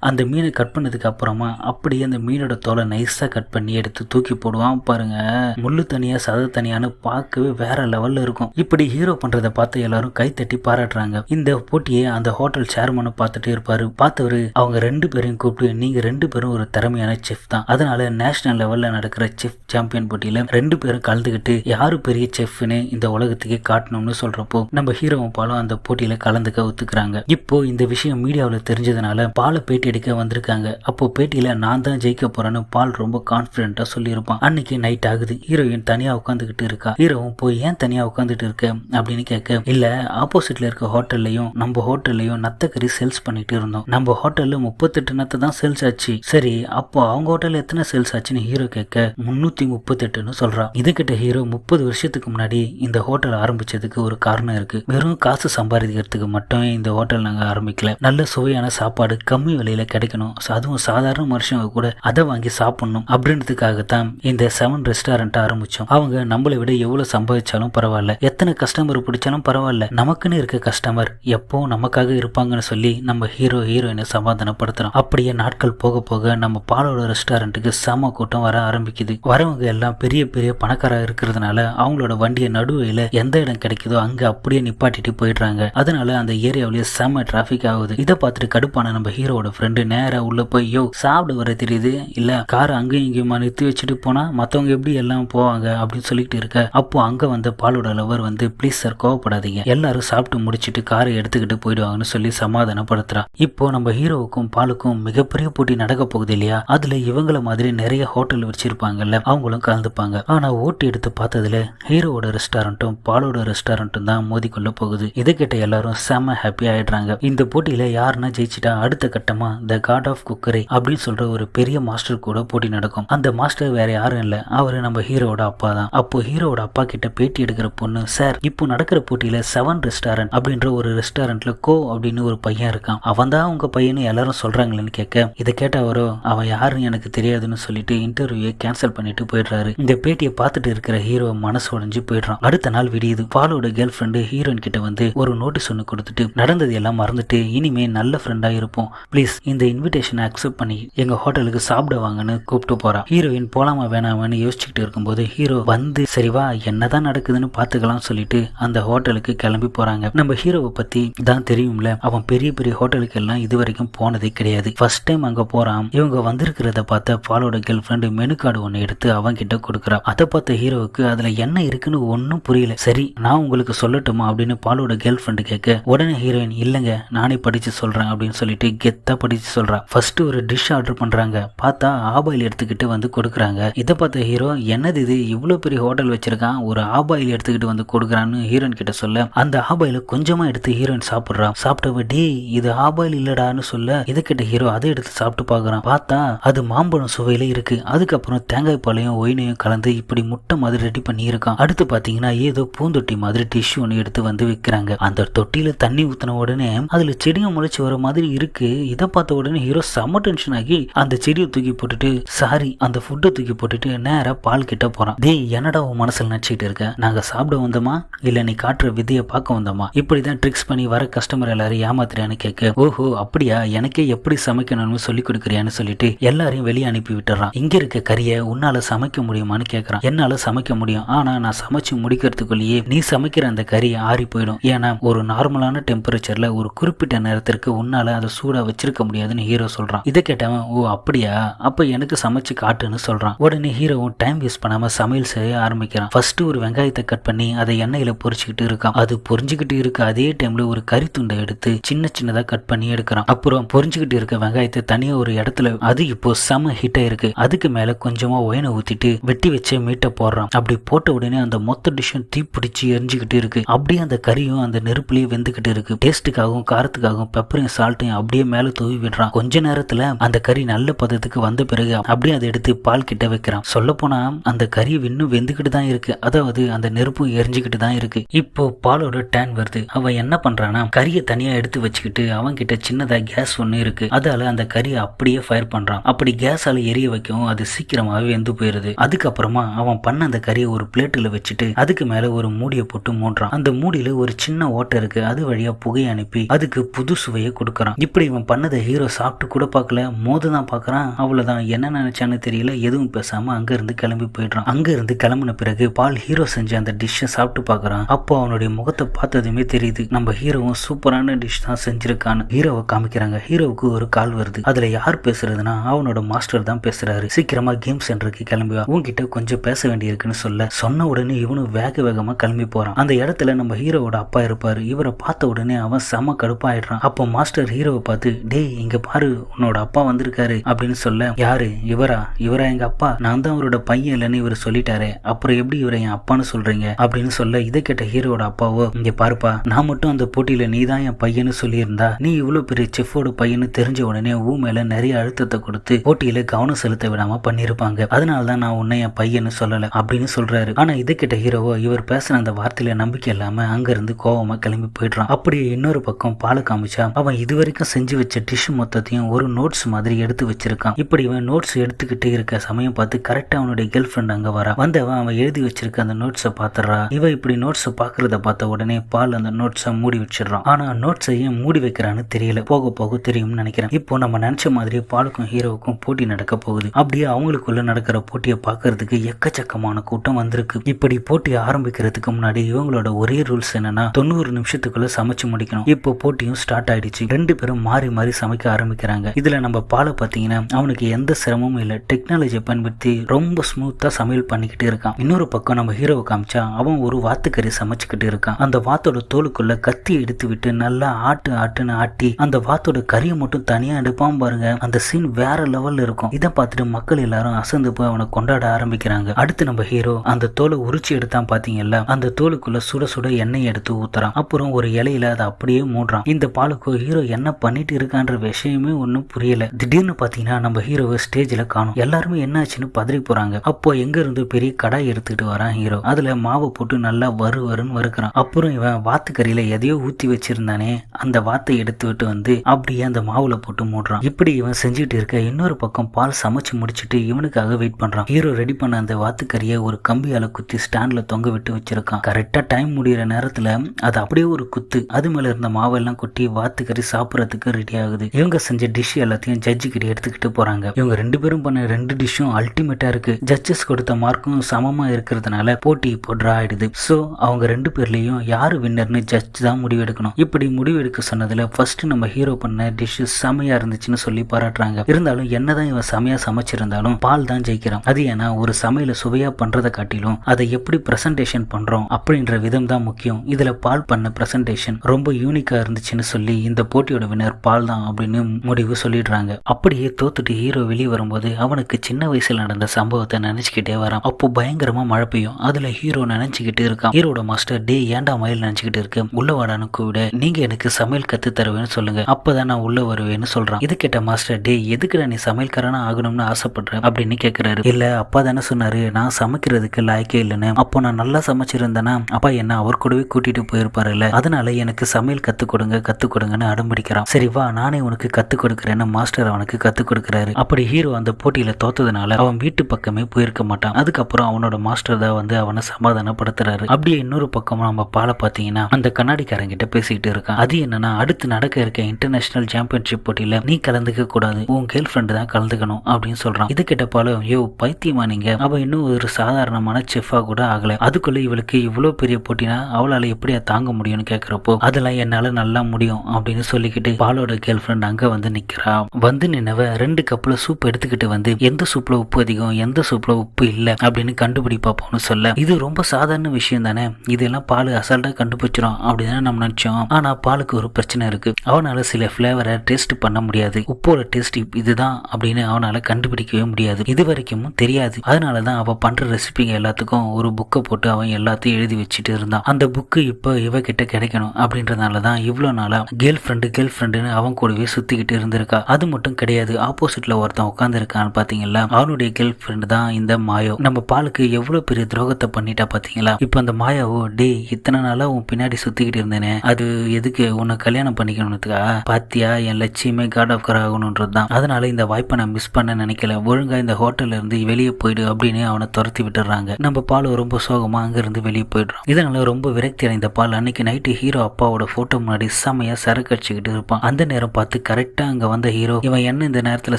அந்த மீனை கட் பண்ணதுக்கு அப்புறமா அப்படியே அந்த மீனோட தோலை நைஸா கட் பண்ணி எடுத்து தூக்கி போடுவான் பாருங்க. முள்ளு தனியா சத தனியான்னு பார்க்கவே வேற லெவல்ல இருக்கும். இப்படி ஹீரோ பண்றதை பார்த்து எல்லாரும் கை தட்டி பாராட்டுறாங்க. இந்த போட்டியை அந்த ஹோட்டல் சேர்மனும் பார்த்துட்டே இருப்பாரு. பார்த்தவரு அவங்க ரெண்டு பேரையும் கூப்பிட்டு நீங்க ரெண்டு பேரும் ஒரு திறமையான செஃப் தான். அதனால நேஷனல் லெவல்ல நடக்கிற செஃப் சாம்பியன் போட்டியில ரெண்டு பேரும் கலந்துக்கிட்டு யாரு பெரிய செஃப்னு இந்த உலகத்துக்கே காட்டணும்னு சொல்றப்போ நம்ம ஹீரோவும் பாலும் அந்த போட்டியில கலந்துக்க ஒத்துக்கிறாங்க. இப்போ இந்த விஷயம் மீடியாவில் தெரிஞ்சதுனால பாலை பேட்டி எடுக்க வந்திருக்காங்க. அப்போ பேட்டியில நான் தான் ஜெயிக்க போறேன்னு பால் ரொம்ப கான்பிடண்டா சொல்லியிருப்பான். அன்னைக்கு நைட் ஆகுது. ஹீரோயின் தனியா உட்காந்துக்கிட்டு இருக்கா. ஹீரோவும் போய் ஏன் தனியா உட்காந்துட்டு இருக்க? அப்படின்னு கேட்க இல்ல ஆப்போசிட்ல இருக்க ஹோட்டல்லையும் நம்ம ஹோட்டல்லையும் நத்தக்கறி சேல்ஸ் பண்ணிட்டு இருந்தோம். நம்ம ஹோட்டல்ல முப்பத்தெட்டு நத்தை தான் சேல்ஸ் ஆச்சு. சரி அப்போ அவங்க ஹோட்டலில் எத்தனை சேல்ஸ் ஆச்சுன்னு ஹீரோ கேட்க முன்னூத்தி முப்பத்தெட்டுன்னு சொல்றான் இதுகிட்ட ஹீரோ முப்பது வருஷத்துக்கு முன்னாடி இந்த ஹோட்டல் ஆரம்பிச்சதுக்கு ஒரு காரணம் இருக்கு. வெறும் காசு சம்பாதிக்கிறதுக்கு மட்டும் இந்த ஹோட்டல் நாங்க ஆரம்பிக்கல. நல்ல சுவையான சாப்பாடு கம்மி விலையில விலையில கிடைக்கணும். அதுவும் சாதாரண மனுஷங்க கூட அதை வாங்கி சாப்பிடணும் அப்படின்றதுக்காகத்தான் இந்த செவன் ரெஸ்டாரண்ட் ஆரம்பிச்சோம். அவங்க நம்மளை விட எவ்வளவு சம்பாதிச்சாலும் பரவாயில்ல. எத்தனை கஸ்டமர் பிடிச்சாலும் பரவாயில்ல. நமக்குன்னு இருக்க கஸ்டமர் எப்போ நமக்காக இருப்பாங்கன்னு சொல்லி நம்ம ஹீரோ ஹீரோயினை சமாதானப்படுத்துறோம். அப்படியே நாட்கள் போக போக நம்ம பாலோட ரெஸ்டாரண்ட்டுக்கு செம கூட்டம் வர ஆரம்பிக்குது. வரவங்க எல்லாம் பெரிய பெரிய பணக்காரா இருக்கிறதுனால அவங்களோட வண்டியை நடுவையில் எந்த இடம் கிடைக்குதோ அங்க அப்படியே நிப்பாட்டிட்டு போயிடுறாங்க. அதனால அந்த ஏரியாவிலேயே செம டிராஃபிக் ஆகுது. இதை பார்த்துட்டு கடுப்பான நம்ம ஹீரோட ஃப்ரெண்ட் கண்டு நேராக உள்ளே போய் யோ சாப்பிட வர தெரியுது. இல்லை கார் அங்கேயும் இங்கேயுமா நிறுத்தி வச்சுட்டு போனால் மற்றவங்க எப்படி எல்லாம் போவாங்க? அப்படின்னு சொல்லிட்டு இருக்க. அப்போ அங்கே வந்த பாலோட லவர் வந்து ப்ளீஸ் சார் கோவப்படாதீங்க. எல்லாரும் சாப்பிட்டு முடிச்சிட்டு காரை எடுத்துக்கிட்டு போயிடுவாங்கன்னு சொல்லி சமாதானப்படுத்துறா. இப்போ நம்ம ஹீரோவுக்கும் பாலுக்கும் மிகப்பெரிய போட்டி நடக்க போகுது இல்லையா? அதுல இவங்கள மாதிரி நிறைய ஹோட்டல் வச்சிருப்பாங்கல்ல அவங்களும் கலந்துப்பாங்க. ஆனா ஓட்டு எடுத்து பார்த்ததுல ஹீரோவோட ரெஸ்டாரண்ட்டும் பாலோட ரெஸ்டாரண்ட்டும் தான் மோதிக்கொள்ள போகுது. இதை கிட்ட எல்லாரும் செம ஹாப்பி ஆயிடுறாங்க. இந்த போட்டியில யாருன்னா ஜெயிச்சிட்டா அடுத்த கட்டமா த காட் ஆஃப் குக்கரி அப்படின்னு சொல்ற ஒரு பெரிய மாஸ்டர் கூட போட்டி நடக்கும். அந்த மாஸ்டர் வேற யாரும் இல்ல. அவரு நம்ம ஹீரோவோட அப்பா தான். அப்போ ஹீரோட அப்பா கிட்ட பேட்டி எடுக்கிற பொண்ணு சார் இப்போ நடக்கிற போட்டியில செவன் ரெஸ்டாரண்ட் அப்படின்ற ஒரு ரெஸ்டாரண்ட்ல கோ அப்படின்னு ஒரு பையன் இருக்கான். அவன் தான் உங்க பையனு எல்லாரும் சொல்றாங்களேன்னு கேட்க இதை கேட்ட அவரோ அவன் யாருன்னு எனக்கு தெரியாதுன்னு சொல்லிட்டு இன்டர்வியூ கேன்சல் பண்ணிட்டு போயிடுறாரு. இந்த பேட்டியை பார்த்துட்டு இருக்கிற ஹீரோ மனசு உடைஞ்சு போயிடுறான். அடுத்த நாள் விடியுது. பாலோட கேர்ள் ஃப்ரெண்டு ஹீரோயின் கிட்ட வந்து ஒரு நோட்டீஸ் ஒன்று கொடுத்துட்டு நடந்தது எல்லாம் மறந்துட்டு இனிமே நல்ல ஃப்ரெண்டா இருப்போம். ப்ளீஸ் இந்த இன்விடேஷனை அக்செப்ட் பண்ணி எங்க ஹோட்டலுக்கு சாப்பிட வாங்கன்னு கூப்பிட்டு போகிறான் ஹீரோயின் போலாமா வேணாமான்னு யோசிச்சுக்கிட்டு இருக்கும்போது ஹீரோ வந்து சரிவா என்னதான் நடக்குதுன்னு பாத்துக்கலாம் சொல்லிட்டு அந்த ஹோட்டலுக்கு கிளம்பி போறாங்க. நம்ம ஹீரோவை பத்தி தான் தெரியும்ல. அவன் பெரிய பெரிய ஹோட்டலுக்கு எல்லாம் இது வரைக்கும் போனதே கிடையாது. ஃபர்ஸ்ட் டைம் அங்க போறான். இவங்க வந்திருக்கிறத பார்த்த பாலோட கேர்ள் ஃப்ரெண்டு மெனு கார்டு ஒன்று எடுத்து அவன் கிட்ட கொடுக்குறா. அதை பார்த்த ஹீரோவுக்கு அதுல என்ன இருக்குன்னு ஒன்றும் புரியல. சரி நான் உங்களுக்கு சொல்லட்டுமா? அப்படின்னு பாலோட கேர்ள் ஃப்ரெண்டு கேட்க உடனே ஹீரோயின் இல்லைங்க நானே படிச்சு சொல்றேன் அப்படின்னு சொல்லிட்டு கெத்தா படிச்சு சொல்கிறான் ஃபர்ஸ்ட் ஒரு டிஷ் ஆர்டர் பண்ணுறாங்க பார்த்தா ஆபாயில் எடுத்துக்கிட்டு வந்து கொடுக்குறாங்க. இதை பார்த்த ஹீரோ என்னது இது? இவ்வளோ பெரிய ஹோட்டல் வச்சிருக்கான். ஒரு ஆபாயில் எடுத்துக்கிட்டு வந்து கொடுக்குறான்னு ஹீரோயின் கிட்ட சொல்ல. அந்த ஆபாயில் கொஞ்சமாக எடுத்து ஹீரோயின் சாப்பிட்றான் சாப்பிட்டவ டே இது ஆபாயில் இல்லடான்னு சொல்ல. இதுக்கிட்ட ஹீரோ அதை எடுத்து சாப்பிட்டு பார்க்குறான். பார்த்தா அது மாம்பழம் சுவையில் இருக்கு. அதுக்கப்புறம் தேங்காய் பாலையும் ஒயினையும் கலந்து இப்படி முட்டை மாதிரி ரெடி பண்ணி இருக்கான் அடுத்து பார்த்தீங்கன்னா ஏதோ பூந்தொட்டி மாதிரி டிஷ்யூ ஒன்று எடுத்து வந்து விற்கிறாங்க அந்த தொட்டியில் தண்ணி ஊற்றின உடனே அதில் செடிங்க முளைச்சி வர மாதிரி இருக்கு. இதை பார்த்த உடனே ஹீரோ செம டென்ஷன் ஆகி அந்த செடியை தூக்கி போட்டுட்டு சாரி அந்த ஃபுட்டை தூக்கி போட்டுட்டு நேரா பால் கிட்ட போறான். டேய் என்னடா உன் மனசுல நினைச்சிட்டு இருக்க? நாங்க சாப்பிட வந்தோமா? இல்ல நீ காட்டுற விதையை பார்க்க வந்தோமா? இப்படிதான் ட்ரிக்ஸ் பண்ணி வர கஸ்டமர் எல்லாரும் ஏமாத்துறியான்னு கேட்க ஓஹோ அப்படியா? எனக்கே எப்படி சமைக்கணும்னு சொல்லி கொடுக்குறியான்னு சொல்லிட்டு எல்லாரையும் வெளியே அனுப்பி விட்டுறான். இங்க இருக்க கறியை உன்னால சமைக்க முடியுமான்னு கேட்கறான் என்னால சமைக்க முடியும். ஆனா நான் சமைச்சு முடிக்கிறதுக்குள்ளேயே நீ சமைக்கிற அந்த கறி ஆறி போயிடும். ஏன்னா ஒரு நார்மலான டெம்பரேச்சர்ல ஒரு குறிப்பிட்ட நேரத்திற்கு உன்னால அதை சூடா வச்சிருக்க முடியாதுன்னு ஹீரோ சொல்றான். இதை கேட்டவன் ஓ அப்படியா? அப்ப எனக்கு சமைச்சு காட்டுன்னு சொல்றான். உடனே ஹீரோவும் டைம் வேஸ்ட் பண்ணாம சமையல் செய்ய ஆரம்பிக்கிறான். ஃபர்ஸ்ட் ஒரு வெங்காயத்தை கட் பண்ணி அதை எண்ணெயில பொரிச்சுக்கிட்டு இருக்கான். அது பொரிஞ்சுக்கிட்டு இருக்க அதே டைம்ல ஒரு கறி துண்டை எடுத்து சின்ன சின்னதா கட் பண்ணி எடுக்கிறான். அப்புறம் பொரிஞ்சுக்கிட்டு இருக்க வெங்காயத்தை தனியா ஒரு இடத்துல அது இப்போ செம ஹிட் இருக்கு. அதுக்கு மேல கொஞ்சமா ஒயனை ஊத்திட்டு வெட்டி வச்சே மீட்டை போடுறான். அப்படி போட்ட உடனே அந்த மொத்த டிஷ்ஷும் தீப்பிடிச்சு எரிஞ்சுக்கிட்டு இருக்கு. அப்படியே அந்த கறியும் அந்த நெருப்புலயே வெந்துகிட்டு இருக்கு. டேஸ்ட்டுக்காகவும் காரத்துக்காகவும் பெப்பரையும் சால்ட்டையும் அப்படியே மேல தூவி விடுறான். கொஞ்ச நேரத்துல அந்த கறி நல்ல பதத்துக்கு வந்த பிறகு அப்படியே அதை எடுத்து பால் கிட்ட வைக்கிறான். சொல்ல போனா அந்த கறி இன்னும் வெந்துக்கிட்டு தான் இருக்கு. அதாவது அந்த நெருப்பும் எரிஞ்சுக்கிட்டு தான் இருக்கு. இப்போ பாலோட டேன் வருது. அவன் என்ன பண்றானா கறியை தனியா எடுத்து வச்சுக்கிட்டு அவன் கிட்ட சின்னதா கேஸ் ஒண்ணு இருக்கு. அதால அந்த கறியை அப்படியே ஃபயர் பண்றான். அப்படி கேஸால எரிய வைக்கவும் அது சீக்கிரமாவே வெந்து போயிருது. அதுக்கப்புறமா அவன் பண்ண அந்த கறியை ஒரு பிளேட்டுல வச்சுட்டு அதுக்கு மேல ஒரு மூடியை போட்டு மூடுறான். அந்த மூடியில ஒரு சின்ன ஓட்டை இருக்கு. அது வழியா புகையை அனுப்பி அதுக்கு புது சுவையை கொடுக்கறான். இப்படி இவன் பண்ணதை ஹீரோ சாப்பிட்டு கூட பார்க்கல மோது தான் பார்க்குறான். அவ்வளோதான் என்ன நினச்சான்னு தெரியல. எதுவும் பேசாமல் அங்கேருந்து கிளம்பி போயிடுறான். அங்கேருந்து கிளம்பின பிறகு பால் ஹீரோ செஞ்ச அந்த டிஷ்ஷை சாப்பிட்டு பார்க்குறான். அப்போ அவனுடைய முகத்தை பார்த்ததுமே தெரியுது. நம்ம ஹீரோவும் சூப்பரான டிஷ் தான் செஞ்சிருக்கான்னு ஹீரோவை காமிக்கிறாங்க. ஹீரோவுக்கு ஒரு கால் வருது. அதில் யார் பேசுறதுன்னா அவனோட மாஸ்டர் தான் பேசுறாரு. சீக்கிரமா கேம் சென்டருக்கு கிளம்பி உன்கிட்ட கொஞ்சம் பேச வேண்டியிருக்குன்னு சொல்ல சொன்ன உடனே இவனும் வேக வேகமா கிளம்பி போறான். அந்த இடத்துல நம்ம ஹீரோவோட அப்பா இருப்பாரு. இவரை பார்த்த உடனே அவன் செம கடுப்பாயிடுறான். அப்போ மாஸ்டர் ஹீரோவை பார்த்து டேய் இங்க பாரு உன்னோட அப்பா வந்திருக்காரு அப்படின்னு சொல்ல யாரு? இவரா? இவரா எங்க அப்பா? நான் தான் அவரோட பையன் இல்லைன்னு இவர் சொல்லிட்டாரு. அப்புறம் எப்படி இவரை என் அப்பான்னு சொல்றீங்க? அப்படின்னு சொல்ல இதை கேட்ட ஹீரோவோட அப்பாவோ இங்க பாருப்பா நான் மட்டும் அந்த போட்டியில நீ தான் என் பையன்னு சொல்லியிருந்தா நீ இவ்வளவு பெரிய செஃபோட பையன்னு தெரிஞ்ச உடனே ஊ மேல நிறைய அழுத்தத்தை கொடுத்து போட்டியில கவனம் செலுத்த விடாம பண்ணிருப்பாங்க. அதனால தான் நான் உன்னை என் பையன்னு சொல்லல அப்படின்னு சொல்றாரு. ஆனா இதை கேட்ட ஹீரோவோ இவர் பேசுன அந்த வார்த்தையில நம்பிக்கை இல்லாம அங்க இருந்து கோவமா கிளம்பி போயிடுறான். அப்படியே இன்னொரு பக்கம் பாலை காமிச்சா அவன் இதுவரைக்கும் செஞ்சு வச்ச டிஷ் டிஷ் மொத்தத்தையும் ஒரு நோட்ஸ் மாதிரி எடுத்து வச்சிருக்கான். இப்படி இவன் நோட்ஸ் எடுத்துக்கிட்டு இருக்க சமயம் பார்த்து கரெக்டா அவனுடைய கேர்ள் ஃப்ரெண்ட் அங்க வரா. வந்தவன் அவன் எழுதி வச்சிருக்க அந்த நோட்ஸை பாத்துறா இவ இப்படி நோட்ஸை பாக்குறத பார்த்த உடனே பால் அந்த நோட்ஸை மூடி வச்சிடறான். ஆனா நோட்ஸையும் ஏன் மூடி வைக்கிறான்னு தெரியல. போக போக தெரியும்னு நினைக்கிறேன். இப்போ நம்ம நினைச்ச மாதிரி பாலுக்கும் ஹீரோவுக்கும் போட்டி நடக்க போகுது. அப்படியே அவங்களுக்குள்ள நடக்கிற போட்டியை பார்க்கறதுக்கு எக்கச்சக்கமான கூட்டம் வந்திருக்கு. இப்படி போட்டி ஆரம்பிக்கிறதுக்கு முன்னாடி இவங்களோட ஒரே ரூல்ஸ் என்னன்னா தொண்ணூறு நிமிஷத்துக்குள்ள சமைச்சு முடிக்கணும். இப்போ போட்டியும் ஸ்டார்ட் ஆயிடுச்சு. ரெண்டு பேரும் மாறி மாறி சமைக்க ஆரம்பிக்கிறாங்க. இதுல நம்ம பாலை பார்த்தீங்கன்னா அவனுக்கு எந்த சிரமமும் இல்லை. டெக்னாலஜியை பயன்படுத்தி ரொம்ப ஸ்மூத்தா சமையல் பண்ணிக்கிட்டு இருக்கான். இன்னொரு பக்கம் நம்ம ஹீரோவை காமிச்சா அவன் ஒரு வாத்துக்கறி சமைச்சுக்கிட்டு இருக்கான். அந்த வாத்தோட தோலுக்குள்ள கத்தி எடுத்து விட்டு நல்லா ஆட்டு ஆட்டுன்னு ஆட்டி அந்த வாத்தோட கறியை மட்டும் தனியா எடுப்பான் பாருங்க. அந்த சீன் வேற லெவல்ல இருக்கும். இதை பார்த்துட்டு மக்கள் எல்லாரும் அசந்து போய் அவனை கொண்டாட ஆரம்பிக்கிறாங்க. அடுத்து நம்ம ஹீரோ அந்த தோலை உரிச்சு எடுத்தான் பாத்தீங்கல்ல அந்த தோலுக்குள்ள சுட சுட எண்ணெய் எடுத்து ஊத்துறான். அப்புறம் ஒரு இலையில அதை அப்படியே மூடுறான். இந்த பாலுக்கு ஹீரோ என்ன பண்ணிட்டு இருக்கான்ற விஷயமே ஒன்றும் புரியல. திடீர்னு பாத்தீங்கன்னா நம்ம ஹீரோவை ஸ்டேஜ்ல காணும். எல்லாருமே என்னாச்சுன்னு பதறி போறாங்க. அப்போ எங்க இருந்து பெரிய கடாய் எடுத்துக்கிட்டு வரான் ஹீரோ அதுல மாவை போட்டு நல்லா வறு வருன்னு வறுக்கிறான். அப்புறம் இவன் வாத்துக்கறியில எதையோ ஊற்றி வச்சிருந்தானே அந்த வாத்தை எடுத்து விட்டு வந்து அப்படியே அந்த மாவில் போட்டு மூடுறான். இப்படி இவன் செஞ்சுட்டு இருக்க இன்னொரு பக்கம் பால் சமைச்சு முடிச்சிட்டு இவனுக்காக வெயிட் பண்றான். ஹீரோ ரெடி பண்ண அந்த வாத்துக்கறியை ஒரு கம்பியால குத்தி ஸ்டாண்ட்ல தொங்க விட்டு வச்சிருக்கான். கரெக்டா டைம் முடியிற நேரத்துல அது அப்படியே ஒரு குத்து. அது மேல இருந்த மாவெல்லாம் கொட்டி வாத்துக்கறி சாப்பிட்றதுக்கு ரெடி ஆகுது. இவங்க செஞ்ச டிஷ் எல்லாத்தையும் ஜட்ஜு கிட்ட எடுத்துக்கிட்டு போறாங்க. இவங்க ரெண்டு பேரும் பண்ண ரெண்டு டிஷ்ஷும் அல்டிமேட்டா இருக்கு. ஜட்ஜஸ் கொடுத்த மார்க்கும் சமமா இருக்கிறதுனால போட்டி இப்போ ட்ரா ஆயிடுது. ஸோ அவங்க ரெண்டு பேர்லயும் யாரு வின்னர்னு ஜட்ஜ் தான் முடிவெடுக்கணும் இப்படி முடிவெடுக்க சொன்னதுல ஃபர்ஸ்ட் நம்ம ஹீரோ பண்ண டிஷ் செமையா இருந்துச்சுன்னு சொல்லி பாராட்டுறாங்க. இருந்தாலும் என்னதான் இவன் செமையா சமைச்சிருந்தாலும் பால் தான் ஜெயிக்கிறான். அது ஏன்னா ஒரு சமையல சுவையா பண்றதை காட்டிலும் அதை எப்படி பிரசன்டேஷன் பண்றோம் அப்படின்ற விதம் தான் முக்கியம். இதுல பால் பண்ண பிரசன்டேஷன் ரொம்ப யூனிக்கா இருந்துச்சுன்னு சொல்லி இந்த போட்டியோட வினர் பால் தான் அப்படின்னு முடிவு சொல்லிடுறாங்க. அப்படியே தோத்துட்டு ஹீரோ வெளியே வரும்போது அவனுக்கு சின்ன வயசுல நடந்த சம்பவத்தை நினைச்சுக்கிட்டே வரான். அப்போ பயங்கரமா மழை பெய்யும். அதுல ஹீரோ நினைச்சுக்கிட்டு இருக்கான். ஹீரோட மாஸ்டர் டே ஏன்டா மயில் நினைச்சுக்கிட்டு இருக்கு? உள்ள வாடான்னு கூவிட நீங்க எனக்கு சமையல் கத்து தருவேன்னு சொல்லுங்க. அப்பதான் நான் உள்ள வருவேன்னு சொல்றான். இது கேட்ட மாஸ்டர் டே எதுக்குடா நீ சமையல்காரனா ஆகணும்னு ஆசைப்படுற? அப்படின்னு கேக்குறாரு. இல்ல அப்பா தானே சொன்னாரு. நான் சமைக்கிறதுக்கு லாய்க்கே இல்லைன்னு. அப்போ நான் நல்லா சமைச்சிருந்தேன்னா அப்பா என்ன அவர் கூடவே கூட்டிட்டு போயிருப்பாருல்ல. அதனால எனக்கு சமையல் கத்து கொடுங்க கத்து கொடுங்கன்னு அடம்பிடிக்கிறான் சரி வா நானே உனக்கு கற்றுக் கொடுக்குறேன்னு மாஸ்டர் அவனுக்கு கற்றுக் கொடுக்குறாரு. அப்படி ஹீரோ அந்த போட்டியில் தோத்ததுனால அவன் வீட்டு பக்கமே போயிருக்க மாட்டான். அதுக்கப்புறம் அவனோட மாஸ்டர் தான் வந்து அவனை சமாதானப்படுத்துறாரு. அப்படியே இன்னொரு பக்கம் நம்ம பால பார்த்தீங்கன்னா அந்த கண்ணாடிக்காரங்கிட்ட பேசிக்கிட்டு இருக்கான். அது என்னன்னா அடுத்து நடக்க இருக்க இன்டர்நேஷனல் சாம்பியன்ஷிப் போட்டியில் நீ கலந்துக்க கூடாது. உன் கேர்ள் ஃப்ரெண்டு தான் கலந்துக்கணும் அப்படின்னு சொல்றான். இது கிட்ட பாலும் யோ பைத்தியமா நீங்க. அவ இன்னும் ஒரு சாதாரணமான செஃபா கூட ஆகல. அதுக்குள்ள இவளுக்கு இவ்வளோ பெரிய போட்டினா அவளால எப்படி தாங்க முடியும்னு கேட்குறப்போ அதெல்லாம் என்னால நல்லா முடியும் அப்படின்னு சொல்லிக்கிட்டு பாலோட கேர்ள் ஃப்ரெண்ட் அங்க வந்து நிக்கிறா. வந்து நின்னவ ரெண்டு கப்பில் சூப் எடுத்துக்கிட்டு வந்து எந்த சூப்பில் உப்பு அதிகம்? எந்த சூப்பில் உப்பு இல்லை? அப்படின்னு கண்டுபிடி பார்ப்போம்னு சொல்ல இது ரொம்ப சாதாரண விஷயம் தானே? இதெல்லாம் பால் அசால்ட்டாக கண்டுபிடிச்சிரும். அப்படின்னு நம்ம நினச்சோம். ஆனால் பாலுக்கு ஒரு பிரச்சனை இருக்கு. அவனால் சில ஃப்ளேவரை டேஸ்ட் பண்ண முடியாது. உப்போட டேஸ்ட் இதுதான் அப்படின்னு அவனால் கண்டுபிடிக்கவே முடியாது. இது வரைக்கும் தெரியாது. அதனால தான் அவள் பண்ணுற ரெசிபிங்க எல்லாத்துக்கும் ஒரு புக்கை போட்டு அவன் எல்லாத்தையும் எழுதி வச்சுட்டு இருந்தான். அந்த புக்கு இப்போ இவகிட்ட கிடைக்கணும் அப்படின்றதுனால தான் இவ்வளோ நாளாக கேர்ள் ஃப்ரெண்டு கேர்ள் ஃப்ரெண்டுன்னு அவன் கூடவே சுத்திக்கிட்டு இருந்திருக்கா? அது மட்டும் கிடையாது ஆப்போசிட்ல ஒருத்தன் உட்காந்துருக்கான்னு பாத்தீங்களா? அவனுடைய கேர்ள் ஃப்ரெண்டு தான் இந்த மாயோ. நம்ம பாலுக்கு எவ்வளவு பெரிய துரோகத்தை பண்ணிட்டா பாத்தீங்களா? இப்போ அந்த மாயாவோ டே இத்தனை நாளா உன் பின்னாடி சுத்திக்கிட்டு இருந்தேனே. அது எதுக்கு உன்னை கல்யாணம் பண்ணிக்கணும்னுக்கா? பாத்தியா? என் லட்சியமே காட் ஆஃப் கர் ஆகணுன்றது தான். அதனால இந்த வாய்ப்பை நான் மிஸ் பண்ண நினைக்கல. ஒழுங்கா இந்த ஹோட்டல்ல இருந்து வெளியே போயிடு அப்படின்னு அவனை துரத்தி விட்டுறாங்க. நம்ம பால் ரொம்ப சோகமா அங்கிருந்து வெளியே போயிடுறோம் இதனால ரொம்ப விரக்தி அடைந்த பால் அன்னைக்கு நைட்டு ஹீரோ அப்பாவோட போட்டோ முன்னாடி செமையா சரக்கு அடிச்சுக்கிட்டு இருப்பான். அந்த நேரம் பார்த்து கரெக்டா அங்க வந்த ஹீரோ இவன் என்ன இந்த நேரத்துல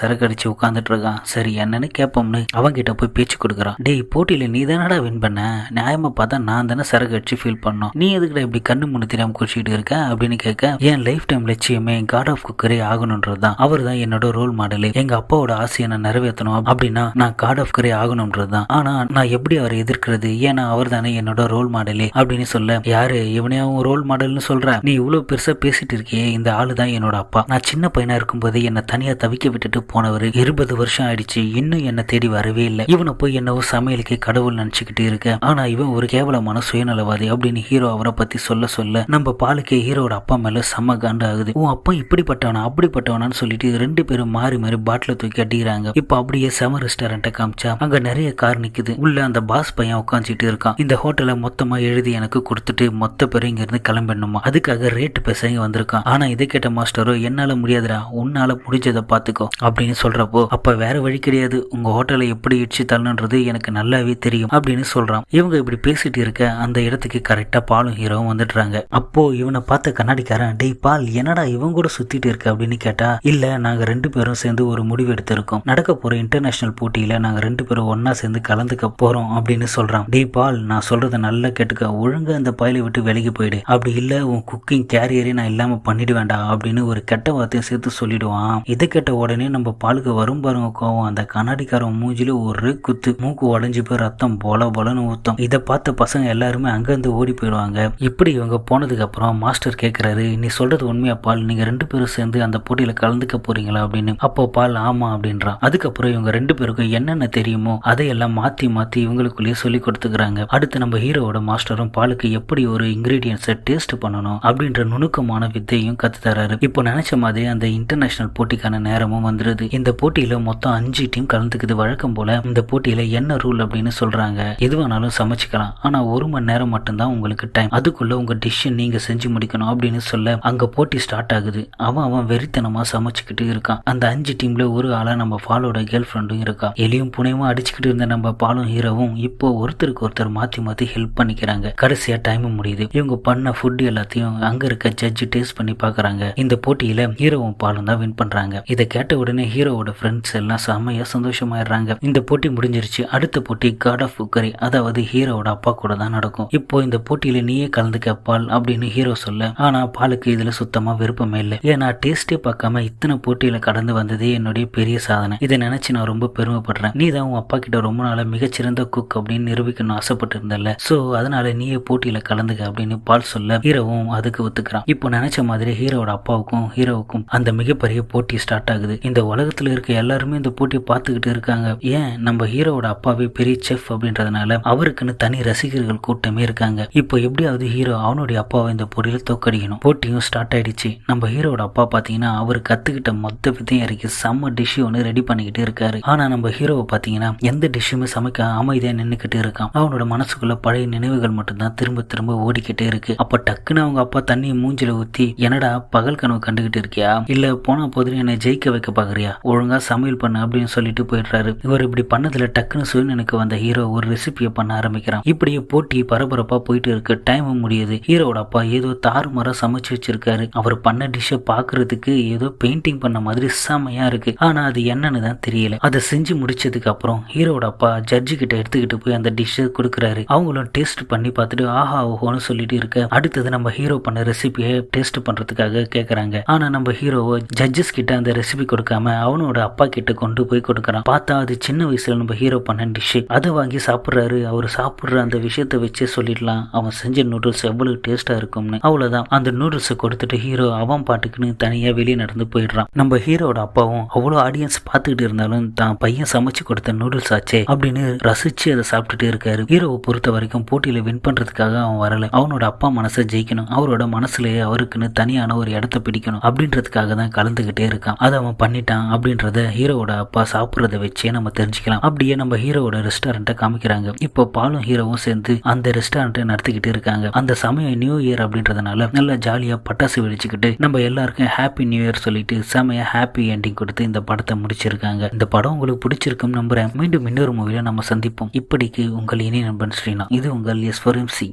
சரக்கு அடிச்சு உட்காந்துட்டு இருக்கான் சரி என்னன்னு கேட்போம்னு அவன் கிட்ட போய் பேச்சு கொடுக்குறான். டேய் போட்டியில நீ தானடா வின் பண்ண? நியாயமா பார்த்தா நான் தானே சரக்கு அடிச்சு ஃபீல் பண்ணோம். நீ எதுக்குடா இப்படி கண்ணு முன்னு தெரியாமல் குடிச்சிட்டு இருக்க? அப்படின்னு கேட்க என் லைஃப் டைம் லட்சியமே காட் ஆஃப் குக்கரே ஆகணுன்றது தான் அவர் தான் என்னோட ரோல் மாடலு எங்க அப்பாவோட ஆசையை நான் நிறைவேற்றணும் அப்படின்னா நான் காட் ஆஃப் குக்கரே ஆகணுன்றது தான் ஆனா நான் எப்படி அவரை எதிர்க்கிறது? ஏன்னா அவர் தானே என்னோட ரோல் மாடலே அப்படின்னு சொல்ல யாரு? இவனையாவும் ரோல் மாடல்னு சொல்ற? நீ இவ்வளவு பெருசா பேசிட்டு இருக்கியே. இந்த ஆளு தான் என்னோட அப்பா. நான் சின்ன பையனா இருக்கும்போது என்னை தனியா தவிக்க விட்டுட்டு போனவர் இருபது வருஷம் ஆயிடுச்சு. இன்னும் என்னை தேடி வரவே இல்லை. இவனை போய் என்னவோ சமையலுக்கு கடவுள் நினைச்சுக்கிட்டு இருக்க ஆனா இவன் ஒரு கேவலமான சுயநலவாதி அப்படின்னு ஹீரோ அவரை பத்தி சொல்ல சொல்ல நம்ம பாலுக்கே ஹீரோட அப்பா மேல செம்ம காண்டு ஆகுது. உன் அப்பா இப்படிப்பட்டவனா அப்படிப்பட்டவனான்னு சொல்லிட்டு ரெண்டு பேரும் மாறி மாறி பாட்டில தூக்கி அடிக்கிறாங்க. இப்போ அப்படியே செம ரெஸ்டாரண்ட்டை காமிச்சா அங்க நிறைய கார் நிக்குது. உள்ள அந்த பாஸ் பையன் உட்காந்துட்டு இருக்கான். இந்த ஹோட்டலை மொத்தமா எழுதி எனக்கு கொடுத்துட்டு மொத்த பேரும் இங்க இருந்து கிளம்பிடணுமா? அதுக்காக ரேட்டு பேச இங்க வந்திருக்கான். ஆனா இதை கேட்ட மாஸ்டரோ என்னால என்னால முடியாதுடா. உன்னால முடிஞ்சதை பார்த்துக்கோ அப்படின்னு சொல்றப்போ அப்போ வேற வழி கிடையாது. உங்க ஹோட்டலை எப்படி இடிச்சு தள்ளணுன்றது எனக்கு நல்லாவே தெரியும் அப்படின்னு சொல்றான். இவங்க இப்படி பேசிட்டு இருக்க அந்த இடத்துக்கு கரெக்டா பாலும் ஹீரோவும் வந்துடுறாங்க. அப்போ இவனை பார்த்த கண்ணாடிக்காரன் டேய் பால் என்னடா இவன் கூட சுத்திட்டு இருக்க? அப்படின்னு கேட்டா இல்ல நாங்க ரெண்டு பேரும் சேர்ந்து ஒரு முடிவு எடுத்திருக்கோம். நடக்க போற இன்டர்நேஷனல் போட்டியில நாங்கள் ரெண்டு பேரும் ஒன்னா சேர்ந்து கலந்துக்க போறோம் அப்படின்னு சொல்றான். டேய் பால் நான் சொல்கிறத நல்லா கேட்டுக்க. ஒழுங்கா அந்த பயலை விட்டு விலகி போயிடு. அப்படி இல்லை உன் குக்கிங் கேரியரே நான் இல்லாமல் பண்ணிடுவேண்டா அப்படின்னு ஒரு கெட்ட வார்த்தையை சேர்த்து சொல்லிடுவான். இதை கேட்ட உடனே நம்ம பாலுக்கு வரும் பாருங்க கோவம். அந்த கண்ணாடிக்காரன் மூஞ்சில ஒரு குத்து மூக்கு உடஞ்சி போய் ரத்தம் போல போலன்னு ஊத்தம். இதை பார்த்த பசங்க எல்லாருமே அங்கிருந்து ஓடி போயிடுவாங்க. இப்படி இவங்க போனதுக்கு அப்புறம் மாஸ்டர் கேட்கிறாரு நீ சொல்றது உண்மையா பால்? நீங்க ரெண்டு பேரும் சேர்ந்து அந்த போட்டியில கலந்துக்க போறீங்களா? அப்படின்னு. அப்போ பால் ஆமா அப்படின்றான். அதுக்கப்புறம் இவங்க ரெண்டு பேருக்கும் என்னென்ன தெரியுமோ அதையெல்லாம் மாத்தி மாத்தி இவங்களுக்குள்ளேயே சொல்லி கொடுத்துக்கிறாங்க. அடுத்து நம்ம ஹீரோவோட மாஸ்டரும் பாலுக்கு எப்படி ஒரு இன்கிரீடியன்ஸை டேஸ்ட் பண்ணணும் அப்படின்ற நுணுக்கமான வித்தையும் கத்து தராரு. இப்போ நினைச்ச மாதிரி அந்த இன்டர்நேஷனல் போட்டிக்கான நேரமும் வந்துருது. இந்த போட்டியில மொத்தம் அஞ்சு டீம் கலந்துக்குது. வழக்கம் போல இந்த போட்டியில என்ன ரூல் அப்படின்னு சொல்றாங்க. எது வேணாலும் சமைச்சுக்கலாம். ஆனா ஒரு மணி நேரம் மட்டும்தான் உங்களுக்கு டைம் அதுக்குள்ள உங்க டிஷ்ஷை நீங்க செஞ்சு முடிக்கணும் அப்படின்னு சொல்ல அங்க போட்டி ஸ்டார்ட் ஆகுது. அவன் அவன் வெறித்தனமா சமைச்சுக்கிட்டு இருக்கான். அந்த அஞ்சு டீம்ல ஒரு ஆளா நம்ம பாலோட கேர்ள் ஃப்ரெண்டும் இருக்கா. எலியும் புனையுமா அடிச்சுக்கிட்டு இருந்த நம்ம பாலும் ஹீரோவும் இப்போ ஒருத்தருக்கு ஒருத்தர் மாத்தி மாத்தி ஹெல்ப் பண்ணிக்கிறாங்க. கடைசியா டைம் முடியுது. இவங்க பண்ண ஃபுட் எல்லாத்தையும் அங்க இருக்க ஜட்ஜ் டேஸ்ட் பண்ணி பாக்குறாங்க. இந்த போட்டியில ஹீரோவும் பாலும் தான் வின் பண்றாங்க. இதை கேட்ட உடனே ஹீரோவோட ஃப்ரெண்ட்ஸ் எல்லாம் செம்மையா சந்தோஷமாயிடுறாங்க. இந்த போட்டி முடிஞ்சிருச்சு. அடுத்த போட்டி காட் ஆஃப் குக்கரி அதாவது ஹீரோவோட அப்பா கூட தான் நடக்கும். இப்போ இந்த போட்டியில நீயே கலந்துக்க பால் அப்படின்னு ஹீரோ சொல்ல ஆனா பாலுக்கு இதுல சுத்தமா விருப்பமே இல்லை. ஏன்னா டேஸ்டே பார்க்காம இத்தனை போட்டியில கடந்து வந்ததே என்னுடைய பெரிய சாதனை. இதை நினைச்சு நான் ரொம்ப பெருமைப்படுறேன். நீ தான் உன் அப்பா கிட்ட ரொம்ப நாளா மிகச்சிறந்த குக் அப்படின்னு நிரூபிக்கணும்னு ஆசைப்பட்டு இருந்தல சோ அதனால நீயே போட்டியில கலந்துக்க அப்படின்னு பால் சொல்ல ஹீரோவும் அதுக்கு ஒத்துக்கிறான். இப்போ நினைச்ச மாதிரி ஹீரோவோட அப்பாவுக்கும் ஹீரோ ஹீரோவுக்கும் அந்த மிகப்பெரிய போட்டி ஸ்டார்ட் ஆகுது. இந்த உலகத்துல இருக்க எல்லாருமே இந்த போட்டியை பார்த்துக்கிட்டு இருக்காங்க. ஏன்? நம்ம ஹீரோவோட அப்பாவே பெரிய செஃப் அப்படின்றதுனால அவருக்குன்னு தனி ரசிகர்கள் கூட்டமே இருக்காங்க. இப்போ எப்படியாவது ஹீரோ அவனுடைய அப்பாவை இந்த போட்டியில தோக்கடிக்கணும் போட்டியும் ஸ்டார்ட் ஆயிடுச்சு. நம்ம ஹீரோட அப்பா பாத்தீங்கன்னா அவர் கத்துக்கிட்ட மொத்த வித்தையும் இறக்கி செம்ம டிஷ் ஒன்று ரெடி பண்ணிக்கிட்டு இருக்காரு. ஆனா நம்ம ஹீரோவை பாத்தீங்கன்னா எந்த டிஷ்ஷுமே சமைக்க அமைதியா நின்னுக்கிட்டு இருக்கான். அவனோட மனசுக்குள்ள பழைய நினைவுகள் மட்டும்தான் திரும்ப திரும்ப ஓடிக்கிட்டே இருக்கு. அப்ப டக்குன்னு அவங்க அப்பா தண்ணியை மூஞ்சில ஊத்தி என்னடா பகல் கனவு கண்டுகிட்டு இருக்கியா? இல்ல போனா போதும் என்னை ஜெயிக்க வைக்க பாக்குறியா? ஒழுங்கா சமையல் பண்ணு அப்படின்னு சொல்லிட்டு போயிடுறாரு. இவர் இப்படி பண்ணதுல டக்குன்னு எனக்கு வந்த ஹீரோ ஒரு ரெசிபியை பண்ண ஆரம்பிக்கிறான். இப்படியே போட்டி பரபரப்பா போயிட்டு இருக்கு. டைம் முடியுது. ஹீரோட அப்பா ஏதோ தாறுமாறா சமைச்சு வச்சிருக்காரு. அவர் பண்ண டிஷ்ஷை பாக்குறதுக்கு ஏதோ பெயிண்டிங் பண்ண மாதிரி செமையா இருக்கு. ஆனா அது என்னன்னு தான் தெரியல. அதை செஞ்சு முடிச்சதுக்கு அப்புறம் ஹீரோட அப்பா ஜட்ஜு கிட்ட எடுத்துக்கிட்டு போய் அந்த டிஷ்ஷை கொடுக்குறாரு. அவங்களும் டேஸ்ட் பண்ணி பார்த்துட்டு ஆஹா ஓஹோன்னு சொல்லிட்டு இருக்க. அடுத்தது நம்ம ஹீரோ பண்ண ரெசிபியை டேஸ்ட் பண்றதுக்காக கேட்கறாங்க ஆனா நம்ம நம்ம ஹீரோவை ஜட்ஜஸ் கிட்ட அந்த ரெசிபி கொடுக்காம அவனோட அப்பா கிட்ட கொண்டு போய் கொடுக்குறான். பார்த்தா அது சின்ன வயசுல நம்ம ஹீரோ பண்ண டிஷ் அதை வாங்கி சாப்பிட்றாரு. அவர் சாப்பிட்ற அந்த விஷயத்த வச்சே சொல்லிடலாம். அவன் செஞ்ச நூடுல்ஸ் எவ்வளவு டேஸ்டா இருக்கும்னு. அவ்வளவுதான். அந்த நூடுல்ஸை கொடுத்துட்டு ஹீரோ அவன் பாட்டுக்குன்னு தனியா வெளியே நடந்து போயிடுறான். நம்ம ஹீரோட அப்பாவும் அவ்வளோ ஆடியன்ஸ் பார்த்துக்கிட்டு இருந்தாலும் தான் பையன் சமைச்சு கொடுத்த நூடுல்ஸ் ஆச்சே அப்படின்னு ரசிச்சு அதை சாப்பிட்டுட்டு இருக்காரு. ஹீரோவை பொறுத்த வரைக்கும் போட்டியில வின் பண்றதுக்காக அவன் வரல. அவனோட அப்பா மனசை ஜெயிக்கணும். அவரோட மனசுலயே அவருக்குன்னு தனியான ஒரு இடத்த பிடிக்கணும் அப்படின்னு அப்படின்றதுக்காக தான் கலந்துகிட்டே இருக்கான். அதை அவன் பண்ணிட்டான் அப்படின்றத ஹீரோவோட அப்பா சாப்பிட்றத வச்சே நம்ம தெரிஞ்சுக்கலாம். அப்படியே நம்ம ஹீரோவோட ரெஸ்டாரண்ட்டை காமிக்கிறாங்க. இப்போ பாலும் ஹீரோவும் சேர்ந்து அந்த ரெஸ்டாரண்ட்டை நடத்திக்கிட்டு இருக்காங்க. அந்த சமயம் நியூ இயர் அப்படின்றதுனால நல்லா ஜாலியாக பட்டாசு வெடிச்சுக்கிட்டு நம்ம எல்லாருக்கும் ஹாப்பி நியூ இயர் சொல்லிட்டு செமைய ஹாப்பி எண்டிங் கொடுத்து இந்த படத்தை முடிச்சிருக்காங்க. இந்த படம் உங்களுக்கு பிடிச்சிருக்கும் நம்புறேன். மீண்டும் இன்னொரு மூவியில் நம்ம சந்திப்போம். இப்படிக்கு உங்கள் இனி நண்பன் ஸ்ரீனா இது உங்கள் எஸ்வரம் சி